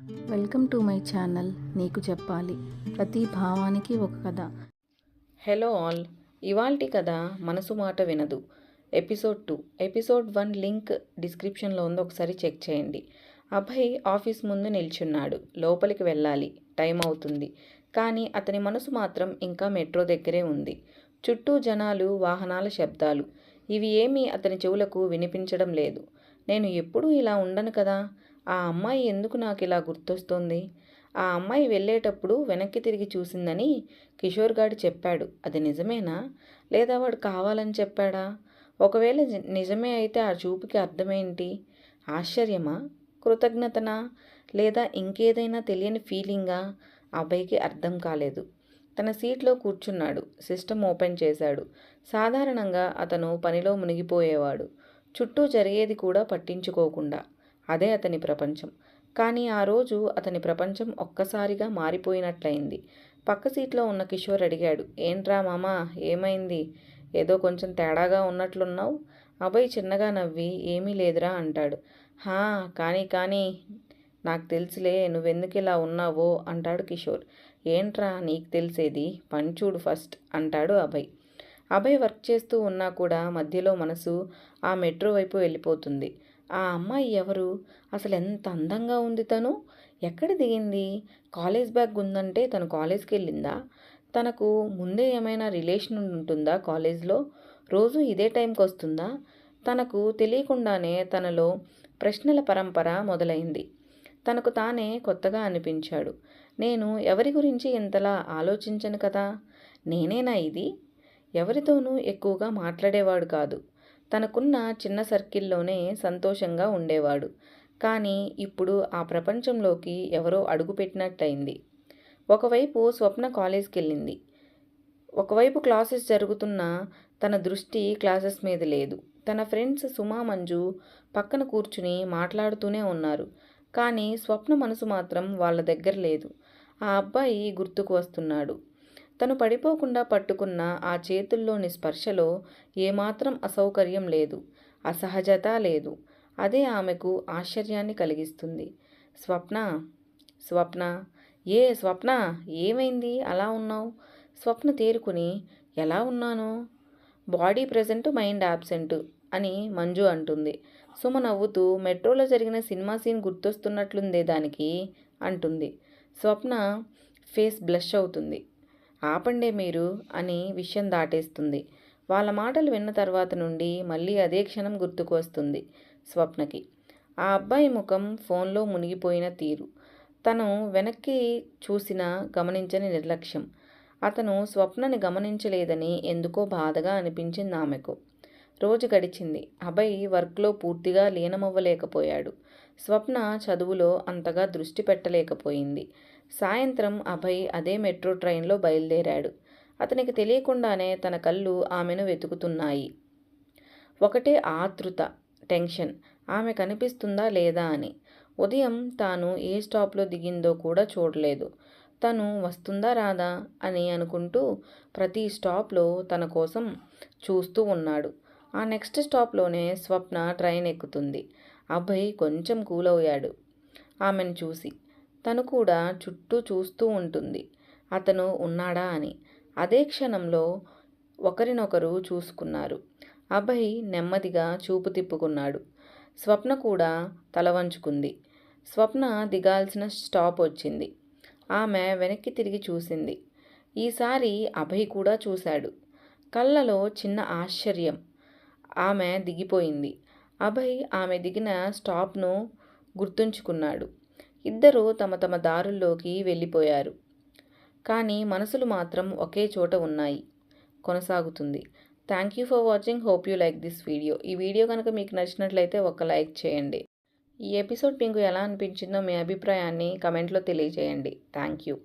Welcome to my channel నీకు చెప్పాలి. ప్రతి భావానికి ఒక కథ. Hello all. ఇవాల్టి కథ మనసు మాట వినదు. Episode two. Episode one link డిస్క్రిప్షన్లో ఉంది. ఒకసారి చెక్ చేయండి. అభయ్ ఆఫీస్ ముందు నిల్చున్నాడు. లోపలికి వెళ్ళాలి. టైం అవుతుంది. కానీ అతని మనసు మాత్రం ఇంకా మెట్రో దగ్గరే ఉంది. చుట్టూ జనాలు వాహనాల శబ్దాలు. ఇవి ఏమీ అతని చెవులకు వినిపించడం లేదు. నేను ఎప్పుడూ ఇలా ఉండను కదా? ఆ అమ్మాయి ఎందుకు నాకు ఇలా గుర్తొస్తుంది? ఆ అమ్మాయి వెళ్ళేటప్పుడు వెనక్కి తిరిగి చూసిందని కిషోర్ గాడు చెప్పాడు. అది నిజమేనా? లేదా వాడు కావాలని చెప్పాడా? ఒకవేళ నిజమే అయితే ఆ చూపుకి అర్థమేంటి? ఆశ్చర్యమా? కృతజ్ఞతనా? లేదా ఇంకేదైనా తెలియని ఫీలింగా? అబ్బాయికి అర్థం కాలేదు. తన సీట్లో కూర్చున్నాడు. సిస్టమ్ ఓపెన్ చేశాడు. సాధారణంగా అతను పనిలో మునిగిపోయేవాడు. చుట్టూ జరిగేది కూడా పట్టించుకోకుండా. అదే అతని ప్రపంచం. కానీ ఆ రోజు అతని ప్రపంచం ఒక్కసారిగా మారిపోయినట్లయింది. పక్క సీట్లో ఉన్న కిషోర్ అడిగాడు ఏంట్రా మామా ఏమైంది? ఏదో కొంచెం తేడాగా ఉన్నట్లున్నావు? అభయ్ చిన్నగా నవ్వి ఏమీ లేదురా అంటాడు. హా కానీ కానీ నాకు తెలుసులే నువ్వెందుకు ఇలా ఉన్నావో అంటాడు కిషోర్. ఏంట్రా నీకు తెలిసేది? పంచూడు ఫస్ట్ అంటాడు అభయ్. అభయ్ వర్క్ చేస్తూ ఉన్నా కూడా మధ్యలో మనసు ఆ మెట్రో వైపు వెళ్ళిపోతుంది. ఆ అమ్మాయి ఎవరు? అసలు ఎంత అందంగా ఉంది తను. ఎక్కడ దిగింది? కాలేజ్ బ్యాగ్ ఉందంటే తను కాలేజ్కి వెళ్ళిందా? తనకు ముందే ఏమైనా రిలేషన్ ఉంటుందా కాలేజ్లో? రోజు ఇదే టైంకి వస్తుందా? తనకు తెలియకుండానే తనలో ప్రశ్నల పరంపర మొదలైంది. తనకు తానే కొత్తగా అనిపించాడు. నేను ఎవరి గురించి ఇంతలా ఆలోచించను కదా? నేనేనా ఇది? ఎవరితోనూ ఎక్కువగా మాట్లాడేవాడు కాదు. తనకున్న చిన్న సర్కిల్లోనే సంతోషంగా ఉండేవాడు. కానీ ఇప్పుడు ఆ ప్రపంచంలోకి ఎవరో అడుగుపెట్టినట్టయింది ఒకవైపు స్వప్న కాలేజ్కి వెళ్ళింది ఒకవైపు క్లాసెస్ జరుగుతున్నా తన దృష్టి క్లాసెస్ మీద లేదు. తన ఫ్రెండ్స్ సుమా మంజు పక్కన కూర్చుని మాట్లాడుతూనే ఉన్నారు. కానీ స్వప్న మనసు మాత్రం వాళ్ళ దగ్గర లేదు. ఆ అబ్బాయి గుర్తుకు వస్తున్నాడు. తను పడిపోకుండా పట్టుకున్న ఆ చేతుల్లోని స్పర్శలో ఏమాత్రం అసౌకర్యం లేదు అసహజత లేదు. అదే ఆమెకు ఆశ్చర్యాన్ని కలిగిస్తుంది. స్వప్న స్వప్న ఏ స్వప్న ఏమైంది? అలా ఉన్నావు? స్వప్న తేరుకుని ఎలా ఉన్నాను? బాడీ ప్రజెంట్ మైండ్ యాబ్సెంట్ అని మంజు అంటుంది. సుమ నవ్వుతూ మెట్రోలో జరిగిన సినిమా సీన్ గుర్తొస్తున్నట్లుందే దానికి అంటుంది. స్వప్న ఫేస్ బ్లష్ అవుతుంది. ఆపండే మీరు అని విషయం దాటేస్తుంది. వాళ్ళ మాటలు విన్న తర్వాత నుండి మళ్ళీ అదే క్షణం గుర్తుకు వస్తుంది స్వప్నకి. ఆ అబ్బాయి ముఖం ఫోన్లో మునిగిపోయిన తీరు. తను వెనక్కి చూసినా గమనించని నిర్లక్ష్యం. అతను స్వప్నని గమనించలేదని ఎందుకో బాధగా అనిపించింది ఆమెకు. రోజు గడిచింది. అభయ్ వర్క్లో పూర్తిగా లీనమవ్వలేకపోయాడు. స్వప్న చదువులో అంతగా దృష్టి పెట్టలేకపోయింది. సాయంత్రం అభయ్ అదే మెట్రో ట్రైన్లో బయలుదేరాడు. అతనికి తెలియకుండానే తన కళ్ళు ఆమెను వెతుకుతున్నాయి. ఒకటే ఆతృత టెన్షన్. ఆమె కనిపిస్తుందా లేదా అని. ఉదయం తాను ఏ స్టాప్లో దిగిందో కూడా చూడలేదు. తను వస్తుందా రాదా అని అనుకుంటూ ప్రతి స్టాప్లో తన కోసం చూస్తూ ఉన్నాడు. ఆ నెక్స్ట్ స్టాప్లోనే స్వప్న ట్రైన్ ఎక్కుతుంది. అభయ్ కొంచెం కూల్ అయ్యాడు ఆమెను చూసి తను కూడా చుట్టూ చూస్తూ ఉంటుంది. అతను ఉన్నాడా అని. అదే క్షణంలో ఒకరినొకరు చూసుకున్నారు. అభయ్ నెమ్మదిగా చూపు తిప్పుకున్నాడు. స్వప్న కూడా తల వంచుకుంది. స్వప్న దిగాల్సిన స్టాప్ వచ్చింది. ఆమె వెనక్కి తిరిగి చూసింది. ఈసారి అభయ్ కూడా చూశాడు. కళ్ళలో చిన్న ఆశ్చర్యం. ఆమె దిగిపోయింది. అభయ్ ఆమె దిగిన స్టాప్ను గుర్తుంచుకున్నాడు. ఇద్దరూ తమ తమ దారుల్లోకి వెళ్ళిపోయారు. కానీ మనసులు మాత్రం ఒకే చోట ఉన్నాయి. కొనసాగుతుంది. Thank you for watching hope you like this video ఈ వీడియో కనుక మీకు నచ్చినట్లయితే ఒక లైక్ చేయండి. ఈ ఎపిసోడ్ మీకు ఎలా అనిపించిందో మీ అభిప్రాయాన్ని కమెంట్లో తెలియజేయండి. Thank you